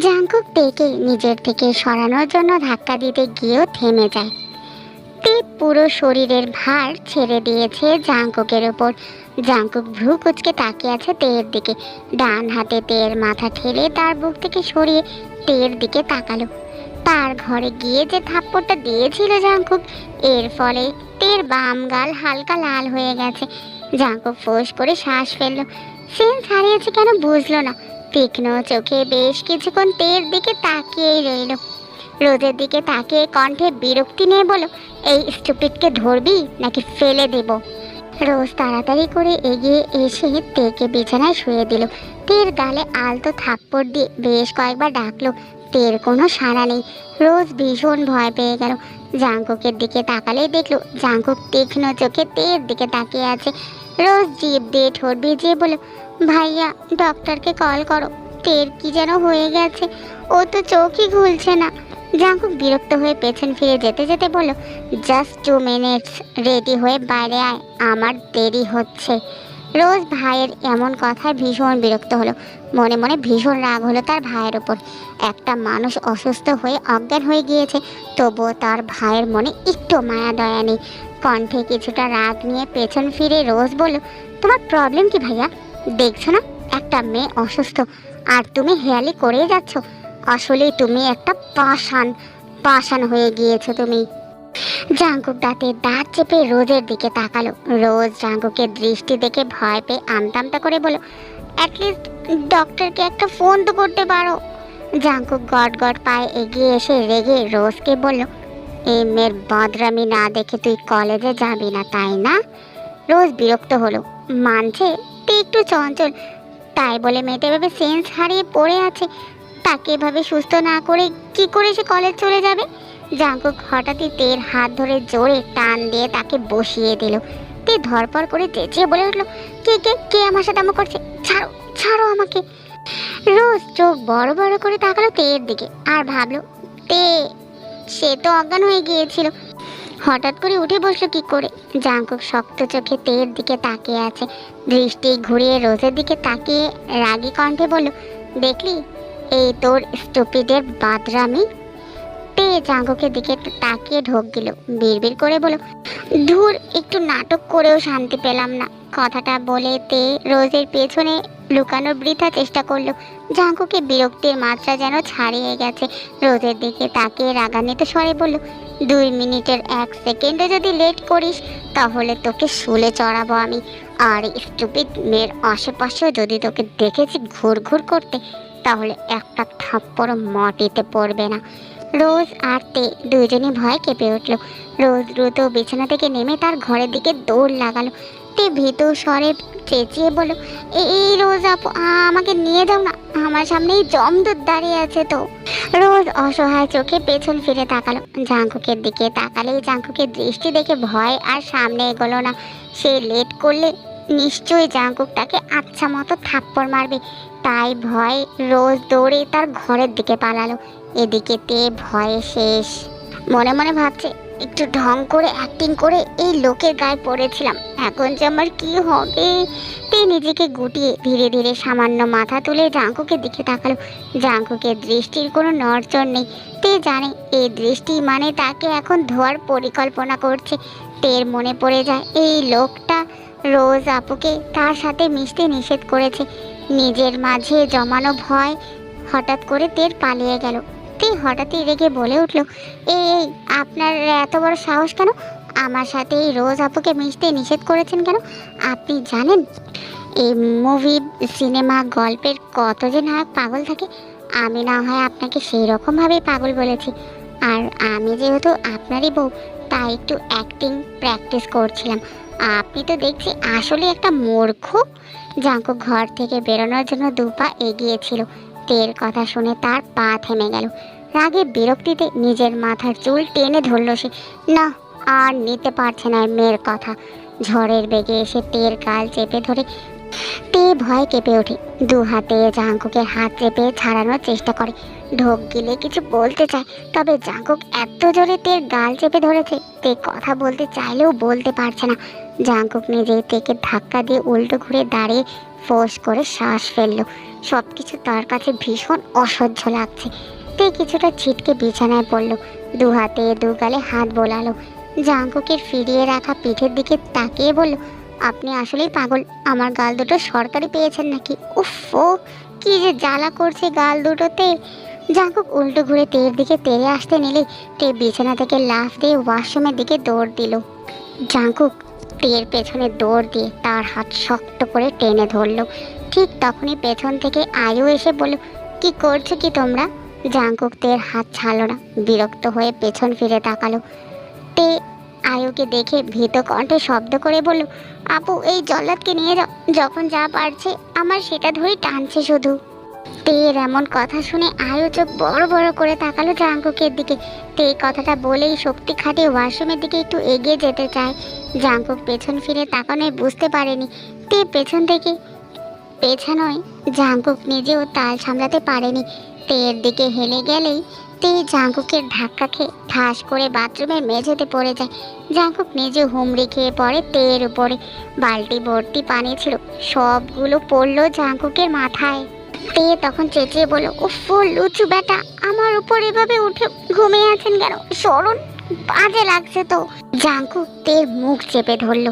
Jungkook তেকে নিজের থেকে সরানোর জন্য ধাক্কা দিতে গিয়েও থেমে যায়। তে পুরো শরীরের ভার ছেড়ে দিয়েছে জাঙ্কুকের ওপর। জাঙ্কুক ভ্রু কুচকে তাকিয়ে আছে তেয়ের দিকে। ডান হাতে তেয়ের মাথা ঠেলে তার বুক থেকে সরিয়ে তেয়ের দিকে তাকালো। তার ঘরে গিয়ে যে থাপ্পড়টা দিয়েছিল জাঙ্কুক এর ফলে তের বাম গাল হালকা লাল হয়ে গেছে। জাঙ্কুক ফোঁস করে শ্বাস ফেলল। সেন্স হারিয়েছে কেন বুঝলো না। তীক্ষ্ণ চোখে বেশ কিছুক্ষণ তের দিকে তাকিয়েই রইল। রোদের দিকে তাকিয়ে কণ্ঠে বিরক্তি নিয়ে বলো এই স্টুপিডকে ধরবি নাকি ফেলে দেব? রোজ তাড়াতাড়ি করে এগিয়ে এসে তেকে বিছানায় শুয়ে দিল। তের গালে আলতো থাপ্পড় দিয়ে বেশ কয়েকবার ডাকলো। তের কোনো সাড়া নেই। রোজ ভীষণ ভয় পেয়ে গেল। জাঙ্কুকের দিকে তাকালেই দেখল জাঙ্কুক তীক্ষ্ণ চোখে তের দিকে তাকিয়ে আছে। রোজ জিভ দিয়ে ঠোঁট ভিজিয়ে বলো, ভাইয়া, ডক্টরকে কল করো, তের কি যেন হয়ে গেছে। ও তো চোখই খুলছে না। জাঙ্কুক বিরক্ত হয়ে পেছন ফিরে যেতে যেতে বলল, জাস্ট টু মিনিটস, রেডি হয়ে বাইরে আয়, আমার দেরি হচ্ছে। রোজ ভাইয়ের এমন কথায় ভীষণ বিরক্ত হলো। মনে মনে ভীষণ রাগ হলো তার ভাইয়ের ওপর একটা মানুষ অসুস্থ হয়ে অজ্ঞান হয়ে গিয়েছে, তবুও তার ভাইয়ের মনে একটু মায়া দয়া নেই। কণ্ঠে কিছুটা রাগ নিয়ে পেছন ফিরে রোজ বলল, তোমার প্রবলেম কি ভাইয়া? দেখছ না, একটা মেয়ে অসুস্থ। আর তুমি হেয়ালি করেই যাচ্ছ। আসলে তুমি একটা পাষাণ পাষাণ হয়ে গিয়েছো তুমি। জাঙ্কুক দাঁতে দাঁত চেপে রোজের দিকে তাকালো। রোজ জাঙ্কুকের দৃষ্টি দেখে ভয় পেয়ে আমতা আমতা করে বলো অ্যাটলিস্ট ডক্টরকে একটা ফোন তো করতে পারো। জাঙ্কুক গট গট পায়ে এগিয়ে এসে রেগে রোজকে বলল, এই মেয়ের বদরামি না দেখে তুই কলেজে যাবি না, তাই না? রোজ বিরক্ত হলো, মানছে তুই একটু চঞ্চল। তাই বলে মেয়েটা এভাবে সেন্স হারিয়ে পড়ে আছে। তাকে এভাবে সুস্থ না করে কি করে সে কলেজ চলে যাবে? জাঙ্কুক হঠাৎই তের হাত ধরে জোরে টান দিয়ে তাকে বসিয়ে দিল। তে ধরপর করে চেঁচিয়ে বলে উঠল, কে কে কে আমার সাথে আমা করছে? ছাড়ো ছাড়ো আমাকে। রোজ চোখ বড় বড় করে তাকালো তের দিকে আর ভাবলো, তে, সে তো অজ্ঞান হয়ে গিয়েছিল। হঠাৎ করে উঠে বসল কি করে? জাঙ্কুক শক্ত চোখে তের দিকে তাকিয়ে আছে। দৃষ্টি ঘুরিয়ে রোজের দিকে তাকিয়ে রাগি কণ্ঠে বলল, দেখলি, এই তোর স্টুপিডের বাদরামি? তে জাঙ্কুকের দিকে তাকিয়ে ঢোক দিল। বিড়বিড় করে বলো ধুর, একটু নাটক করেও শান্তি পেলাম না। কথাটা বলে তে রোজের পেছনে লুকানোর বৃথা চেষ্টা করল। জাঙ্কুকে বিরক্তির মাত্রা যেন ছাড়িয়ে গেছে। রোজের দিকে তাকিয়ে রাগান্বিত স্বরে বলল, দুই মিনিটের এক সেকেন্ডে যদি লেট করিস, তাহলে তোকে শুলে চড়াবো আমি। আর স্টুপিড মেয়ের আশেপাশেও যদি তোকে দেখেছি ঘুর ঘুর করতে, তাহলে একটা থাপ্পড় মাটিতে পড়বে না। রোজ আর তে দুজনই ভয় কেঁপে উঠল। রোজ দ্রুত বিছানা থেকে নেমে তার ঘরের দিকে দৌড় লাগালো। তে ভীতু স্বরে চেঁচিয়ে বলল এই রোজ আপু আমাকে নিয়ে যাও না। আমার সামনেই জমদূত দাঁড়িয়ে আছে তো। রোজ অসহায় চোখে পেছন ফিরে তাকালো। জাঙ্কুকের দিকে তাকালেই জাঙ্কুকের দৃষ্টি দেখে ভয় আর সামনে এগোলো না। সে লেট করলে নিশ্চয়ই জাঙ্কুক তাকে আচ্ছা মতো থাপ্পড় মারবে। তাই ভয় রোজ দৌড়ে তার ঘরের দিকে পালালো। এদিকে তে ভয়ে শেষ। মনে মনে ভাবছে, একটু ঢং করে অ্যাক্টিং করে এই লোকের গায়ে পড়েছিলাম। এখন যে আমার কি হবে? তে নিজেকে গুটিয়ে ধীরে ধীরে সামান্য মাথা তুলে জাঙ্কুকের দিকে তাকালো। জাঙ্কুকের দৃষ্টির কোনো নড়চড় নেই। তে জানে এই দৃষ্টি মানে তাকে এখন ধোয়ার পরিকল্পনা করছে। তের মনে পড়ে যায়, এই লোকটা রোজ আপুকে তার সাথে মিশতে নিষেধ করেছে। নিজের মাঝে জমানো ভয় হঠাৎ করে তের পালিয়ে গেল। তে হঠাৎই রেগে বলে উঠল এই এই, আপনার এত বড় সাহস কেন? আমার সাথে এই রোজ আপুকে মিশতে নিষেধ করেছেন কেন? আপনি জানেন এই মুভি সিনেমা গল্পের কত যে নায়ক পাগল থাকে আমি না হয় আপনাকে সেই রকমভাবেই পাগল বলেছি। আর আমি যেহেতু আপনারই বউ তাই একটু অ্যাক্টিং প্র্যাকটিস করছিলাম। আপনি তো দেখছি আসলে একটা মূর্খ। জাঙ্কু ঘর থেকে বেরোনোর জন্য দু দুপা এগিয়েছিল তের কথা শুনে তার পা থেমে গেল। রাগে বিরক্তিতে নিজের মাথার চুল টেনে ধরল সে। না, আর নিতে পারছে না মেয়ের কথা। ঝড়ের বেগে এসে তের গাল চেপে ধরে তে ভয় কেঁপে ওঠে। দু হাতে জাঙ্কুকে হাত চেপে ছাড়ানোর চেষ্টা করে। ঢোক গিলে কিছু বলতে চায়, তবে জাঙ্কুক এত জোরে তের গাল চেপে ধরেছে, তে কথা বলতে চাইলেও বলতে পারছে না। জাঙ্কুক নিজেই তেকে ধাক্কা দিয়ে উল্টো ঘুরে দাঁড়িয়ে ফোঁস করে শ্বাস ফেলল। সব কিছু তার কাছে ভীষণ অসহ্য লাগছে। তে কিছুটা ছিটকে বিছানায় পড়ল। দু হাতে দু গালে হাত বোলালো। জাঙ্কুকের ফিরিয়ে রাখা পিঠের দিকে তাকিয়ে বলল আপনি আসলেই পাগল। আমার গাল দুটো সরকারি পেয়েছেন নাকি? উফ, ও, কি যে জ্বালা করছে গাল দুটোতে। জাঙ্কুক উল্টো ঘুরে তের দিকে তেরে আসতে নিলে তে বিছানা থেকে লাফ দিয়ে ওয়াশরুমের দিকে দৌড় দিল। জাঙ্কুক তের পেছনে দৌড় দিয়ে তার হাত শক্ত করে টেনে ধরলো। ঠিক তখনই পেছন থেকে আয়ু এসে বলল, কি করছ কি তোমরা? জাঙ্কুক তের হাত ছাড়লো না, বিরক্ত হয়ে পেছন ফিরে তাকালো। তে আয়ুকে দেখে ভীত কণ্ঠে শব্দ করে বলল আপু এই জল্লাদকে নিয়ে যাও। যখন যা পারছে, আমার সেটা ধরেই টানছে শুধু। তের এমন কথা শুনে আয়ু চোখ বড় বড় করে তাকালো জাঙ্কুকের দিকে। তে কথাটা বলেই শক্তি খাটিয়ে ওয়াশরুমের দিকে একটু এগিয়ে যেতে চায়। জাঙ্কুক পেছন ফিরে তাকানোয় বুঝতে পারেনি। তে পেছন থেকে পেছানোয় জাঙ্কুক নিজেও তাল সামলাতে পারেনি। তের দিকে হেলে গেলেই তে জাঙ্কুকের ধাক্কা খেয়ে ঠাস করে বাথরুমের মেঝেতে পড়ে যায়। জাঙ্কুক নিজে হুমড়ি খেয়ে পড়ে তের উপরে বালতি ভর্তি পানি ছিল, সবগুলো পড়ল জাঙ্কুকের মাথায়। তে তখন চেঁচিয়ে বলল, উফ লুচু বেটা, আমার উপর এভাবে উঠে ঘুমিয়ে আছেন কেন? সরুন, বাজে লাগছে তো। জাঙ্কুক তের মুখ চেপে ধরলো।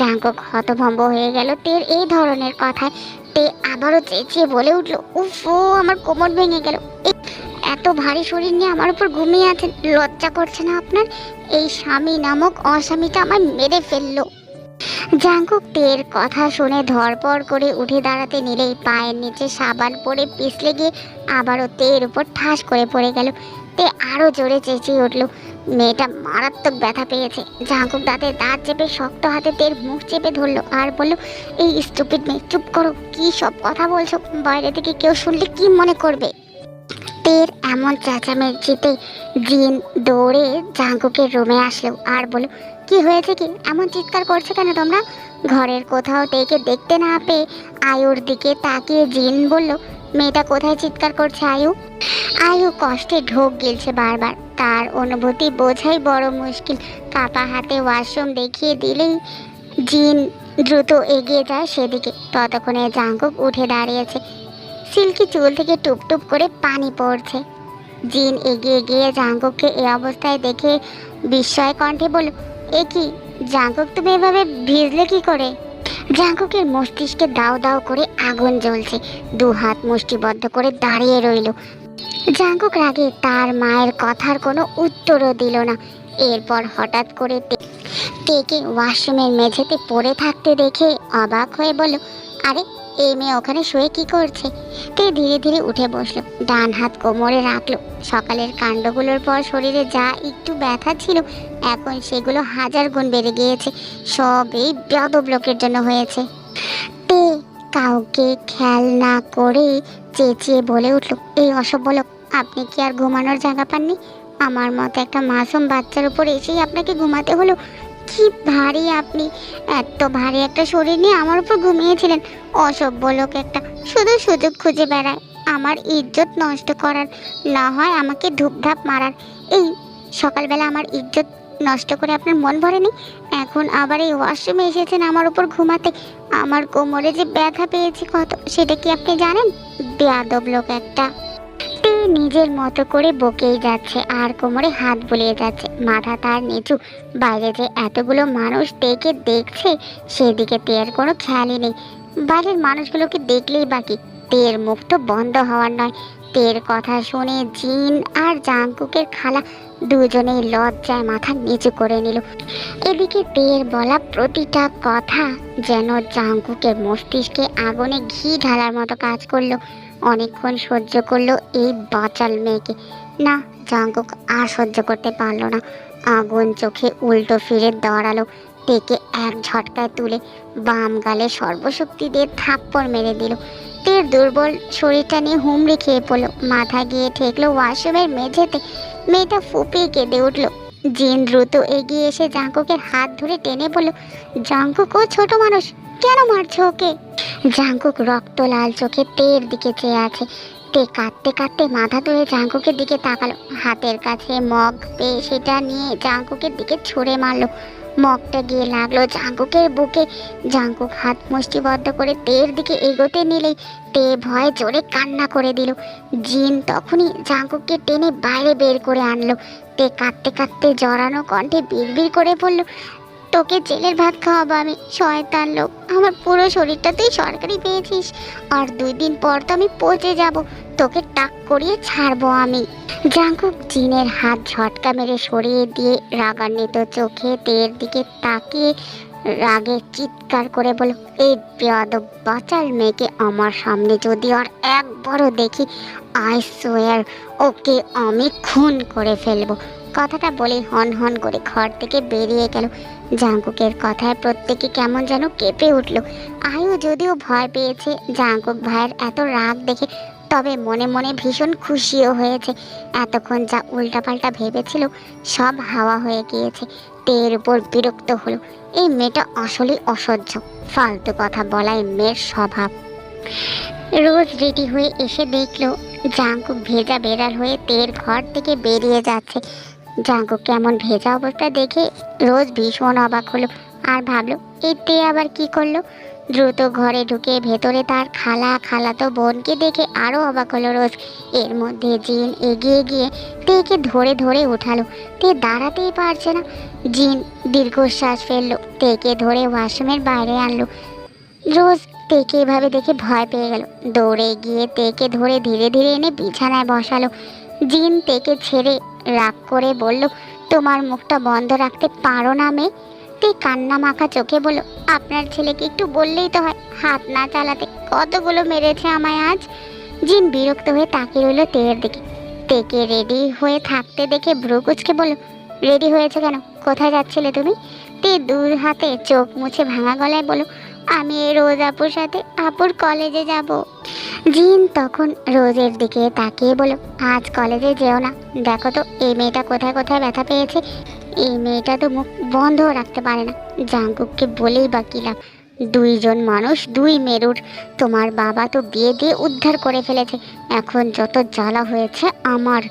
জাঙ্কুক হতভম্ব হয়ে গেল তের এই ধরনের কথায়। তে আবারও চেঁচিয়ে বলে উঠল, উফ আমার কোমর ভেঙে গেল। এত ভারী শরীর নিয়ে আমার উপর ঘুমিয়ে আছে, লজ্জা করছে না আপনার? এই স্বামী নামক অস্বামীটা আমার মেরে ফেলল। জাঙ্কুক তের কথা শুনে ধরপড় করে উঠে দাঁড়াতে নিলেই পায়ের নিচে সাবান পরে পিছলে গিয়ে আবারও তের উপর ঠাস করে পড়ে গেল। তে আরও জোরে চেঁচিয়ে উঠল। মেয়েটা মারাত্মক ব্যথা পেয়েছে। জাঙ্কুক দাঁতে দাঁত চেপে শক্ত হাতে তের মুখ চেপে ধরলো আর বলল, এই স্টুপিড মেয়ে, চুপ করো, কি সব কথা বলছো? বাইরে থেকে কেউ শুনলে কি মনে করবে? এমন চেঁচামেচিতে জিন দৌড়ে জাঙ্কুকের রুমে আসলো আর বলো কি হয়েছে কি? এমন চিৎকার করছে কেন তোমরা? ঘরের কোথাও থেকে দেখতে না পেয়ে আয়ুর দিকে তাকিয়ে জিন বলল, মেয়েটা কোথায় চিৎকার করছে আয়ু? আয়ু কষ্টে ঢোক গিলছে বারবার। তার অনুভূতি বোঝাই বড় মুশকিল। কাপা হাতে ওয়াশরুম দেখিয়ে দিলেই জিন দ্রুত এগিয়ে যায় সেদিকে। ততক্ষণে জাঙ্কুক উঠে দাঁড়িয়েছে। সিল্কি চুল থেকে টুপ টুপ করে পানি পড়ছে। জিন এগিয়ে গিয়ে জাঙ্কুককে এই অবস্থায় দেখে বিস্ময় কণ্ঠে বলল, এ কি? জাঙ্কুক তুমি এভাবে ভিজলে কি করে? জাঙ্কুকের মস্তিষ্কে দাও দাও করে আগুন জ্বলছে। দু হাত মুষ্টিবদ্ধ করে দাঁড়িয়ে রইল। জাঙ্কুক রাগে তার মায়ের কথার কোনো উত্তরও দিল না। এরপর হঠাৎ করে তেকে ওয়াশরুমের মেঝেতে পড়ে থাকতে দেখে অবাক হয়ে বলল, আরে এই মেয়ে ওখানে শুয়ে কি করছে? তে ধীরে ধীরে উঠে বসল, ডান হাত কোমরে রাখল। সকালের কাণ্ডগুলোর পর শরীরে যা একটু ব্যথা ছিল, এখন সেগুলো হাজার গুণ বেড়ে গিয়েছে। সব এই লোকের জন্য হয়েছে। তে কাউকে খেয়াল না করে চেঁচিয়ে বলে উঠল, এই অসভ্য লোক, আপনি কি আর ঘুমানোর জায়গা পাননি? আমার মতো একটা মাসুম বাচ্চার উপর এসেই আপনাকে ঘুমাতে হলো। কি ভারী আপনি। এত ভারী একটা শরীর নিয়ে আমার উপর ঘুমিয়েছিলেন। অসভ্য লোক একটা। শুধু সুযোগ খুঁজে বেড়ায়। আমার ইজ্জত নষ্ট করার। না হয় আমাকে ধূপধাপ মারার। এই সকালবেলা আমার ইজ্জত নষ্ট করে আপনার মন ভরেনি? এখন আবার এই ওয়াশরুমে এসেছেন আমার উপর ঘুমাতে। আমার কোমরে যে ব্যথা পেয়েছি কত, সেটা কি আপনি জানেন? বেয়াদব লোক একটা। নিজের মতো করে বকেই যাচ্ছে, আর কোমরে হাত বুলিয়ে যাচ্ছে। মাথা তার নিচু। বাইরে যে এতগুলো মানুষ দেখে দেখছে, সেদিকে তের কোনো খেয়ালই নেই। বাইরের মানুষগুলোকে দেখলেই বাকি তের মুখ তো বন্ধ হওয়ার নয়। তের কথা শুনে জিন আর জাঙ্কুকের খালা দুজনেই লজ্জায় মাথা নিচু করে নিল। এদিকে তের বলা প্রতিটা কথা যেন জাঙ্কুকের মস্তিষ্কে আগুনে ঘি ঢালার মতো কাজ করল। অনেকক্ষণ সহ্য করল এই বাচাল মেয়েকে। না, জাঙ্কুক আর সহ্য করতে পারল না। আগুন চোখে উল্টো ফিরে দাঁড়াল টেকে এক ঝটকায় তুলে বাম গালে সর্বশক্তি দিয়ে থাপ্পড় মেরে দিল। তের দুর্বল শরীরটা নিয়ে হুমড়ি খেয়ে পড়ল। মাথা গিয়ে ঠেকলো ওয়াশরুমের মেঝেতে। মেয়েটা ফুপিয়ে কেঁদে উঠল। জিন দ্রুত এগিয়ে এসে জাঙ্কুকের হাত ধরে টেনে বলল, জাঙ্কুক ও ছোট মানুষ কেন মারছো ওকে? জাঙ্কুক রক্ত লাল চোখে তের দিকে চেয়ে আছে। তে কাঁদতে কাঁদতে মাথা তুলে জাঙ্কুকের দিকে তাকালো। হাতের কাছে মগ পেয়ে সেটা নিয়ে জাঙ্কুকের দিকে ছুঁড়ে মারলো। মগটা গিয়ে লাগল জাঙ্কুকের বুকে। জাঙ্কুক হাত মুষ্টিবদ্ধ করে তের দিকে এগোতে নিলেই তে ভয়ে জোরে কান্না করে দিল। জিন তখনই জাঙ্কুককে টেনে বাইরে বের করে আনলো। তে কাঁদতে কাঁদতে জড়ানো কণ্ঠে বিড়বিড় করে বলল তোকে জেলের ভাত খাওয়াবো আমি, শয়তান লোক। আমার পুরো শরীরটা তুই সরকারি পেয়েছিস। আর দুই দিন পর তো আমি পচে যাব। তোকে টাক করিয়ে ছাড়বো আমি। জাঙ্কুক জিনের হাত ঝটকা মেরে সরিয়ে দিয়ে রাগান্বিত চোখে তের দিকে তাকিয়ে রাগে চিৎকার করে বলো এই বেয়াদব বাচাল মেয়েকে আমার সামনে যদি আর একবারও দেখি আই সোয়ার ওকে আমি খুন করে ফেলব। কথাটা বলে হন হন করে ঘর থেকে বেরিয়ে গেল। জাঙ্কুকের কথায় প্রত্যেকে কেমন যেন কেঁপে উঠল। আয়ু যদিও ভয় পেয়েছে, জাঙ্কুক ভাইয়ের এত রাগ দেখে তবে মনে মনে ভীষণ খুশিও হয়েছে। এতক্ষণ যা উল্টাপাল্টা ভেবেছিল সব হাওয়া হয়ে গিয়েছে। তের উপর বিরক্ত হলো। এই মেয়েটা আসলেই অসহ্য। ফালতু কথা বলাই মেয়ের স্বভাব। রোজ রেডি হয়ে এসে দেখল, জাঙ্কুক ভেজা বেড়াল হয়ে তের ঘর থেকে বেরিয়ে যাচ্ছে। জাঙ্কুক কেমন ভেজা অবস্থা দেখে রোজ ভীষণ অবাক হলো আর ভাবলো এই তে আবার কি করল? দ্রুত ঘরে ঢুকে ভেতরে তার খালা খালাতো বোনকে দেখে আরও অবাক হলো রোজ। এর মধ্যে জিন এগিয়ে গিয়ে তেকে ধরে ধরে উঠালো। তে দাঁড়াতেই পারছে না। জিন দীর্ঘশ্বাস ফেলল, তেকে ধরে ওয়াশরুমের বাইরে আনলো। রোজ তেকে এভাবে দেখে ভয় পেয়ে গেল। দৌড়ে গিয়ে তেকে ধরে ধীরে ধীরে এনে বিছানায় বসালো। জিন তেকে ছেড়ে রাগ করে বলল, তোমার মুখটা বন্ধ রাখতে পারো না মেয়ে। তে কান্না মাখা চোখে বলল, আপনার ছেলেকে একটু বললেই তো হয়, হাত না চালাতে কতগুলো মেরেছে আমায় আজ? জিন বিরক্ত হয়ে তাকিয়ে রইল তেয়ের দিকে। তেকে রেডি হয়ে থাকতে দেখে ভ্রুকুচকে বলল, রেডি হয়েছে কেন? কোথায় যাচ্ছিলে তুমি? তে দূর হাতে চোখ মুছে ভাঙা গলায় বলো আমি রোজ আপুর সাথে আপুর কলেজে যাব। জিন তখন রোজের দিকে তাকিয়ে বলো আজ কলেজে যেও না। দেখো তো, এই মেয়েটা কোথায় কোথায় ব্যথা পেয়েছে। এই মেয়েটা তো মুখ বন্ধ রাখতে পারে না। জাঙ্কুককে বলেই বা কি লাভ? দুইজন মানুষ, দুই মেরুর। তোমার বাবা তো বিয়ে দিয়ে উদ্ধার করে ফেলেছে। এখন যত জ্বালা হয়েছে আমার।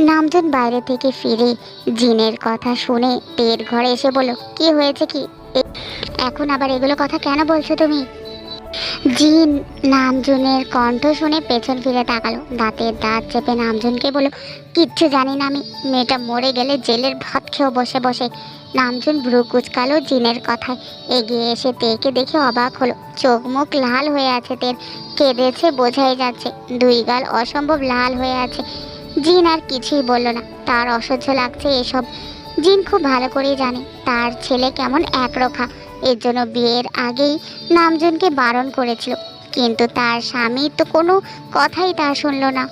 নামজন বাইরে থেকে ফিরে জিনের কথা শুনে পেট ঘরে এসে বলো কি হয়েছে কি? এখন আবার এগুলো কথা কেন বলছো তুমি? জিন নামজনের কণ্ঠ শুনে পেছন ফিরে তাকালো। দাঁতের দাঁত চেপে নামজনকে বলো কিচ্ছু জানি না আমি। মেয়েটা মরে গেলে জেলের ভাত খেয়েও বসে বসে। নামজন ভ্রু কুচকালো জিনের কথায়। এগিয়ে এসে তেকে দেখে অবাক হলো। চোখ মুখ লাল হয়ে আছে তের। কেঁদেছে, বোঝাই যাচ্ছে। দুই গাল অসম্ভব লাল হয়ে আছে। জিন আর কিছুই বলল না। তার অসহ্য লাগছে এসব। জিন খুব ভালো করেই জানে। তার ছেলে কেমন একরোখা। এর জন্য বিয়ের আগেই নামজনকে বারণ করেছিল। কিন্তু তার স্বামী তো কোনো কথাই তা শুনলো না।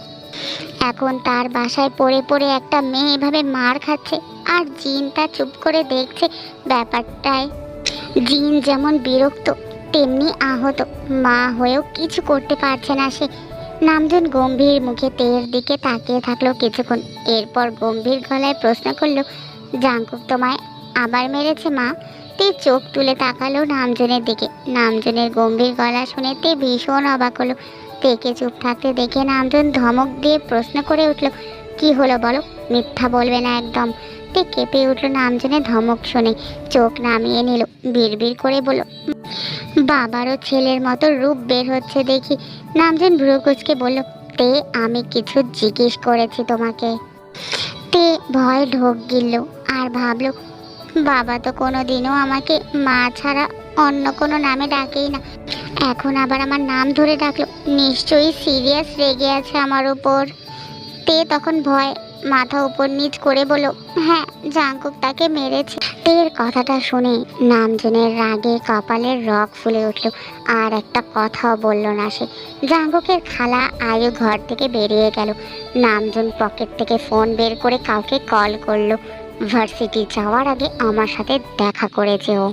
এখন তার বাসায় পড়ে পড়ে একটা মেয়ে এভাবে মার খাচ্ছে আর জিন তা চুপ করে দেখছে ব্যাপারটায়। জিন যেমন বিরক্ত, তেমনি আহত। মা হয়েও কিছু করতে পারছে না সে। নামজন গম্ভীর মুখে তের দিকে তাকিয়ে থাকল কিছুক্ষণ। এরপর গম্ভীর গলায় প্রশ্ন করল, জাঙ্কুক তোমায় আবার মেরেছে মা? তে চোখ তুলে তাকালো নামজনের দিকে। নামজনের গম্ভীর গলা শুনে তে ভীষণ অবাক হলো। তেকে চুপ থাকতে দেখে নামজন ধমক দিয়ে প্রশ্ন করে উঠল, কি হলো বলো? মিথ্যা বলবে না একদম। তে কেঁপে উঠল নামজনের ধমক শুনে। চোখ নামিয়ে নিল, বিড়বিড় করে বলল, বাবারও ছেলের মতো রূপ বের হচ্ছে দেখি। নামজন ভ্রুকুচকে বলল, তে, আমি কিছু জিজ্ঞেস করেছি তোমাকে। তে ভয় ঢোক গিলল, আর ভাবলো বাবা তো কোনো দিনও আমাকে মা ছাড়া অন্য কোনো নামে ডাকেই না। এখন আবার আমার নাম ধরে ডাকলো। নিশ্চয়ই সিরিয়াস রেগে আছে আমার উপর। তে তখন ভয় মাথা উপর নিচ করে বলল হ্যাঁ জাঙ্কুক তাকে মেরেছে। তের কথাটা শুনে নামজনের রাগে কপালের রক ফুলে উঠল। আর একটা কথাও বলল না সে। জাঙ্কুকের খালা আয়ু ঘর থেকে বেরিয়ে গেল। নামজন পকেট থেকে ফোন বের করে কাউকে কল করল। ভার্সিটি যাওয়ার আগে আমার সাথে দেখা করেছে ও।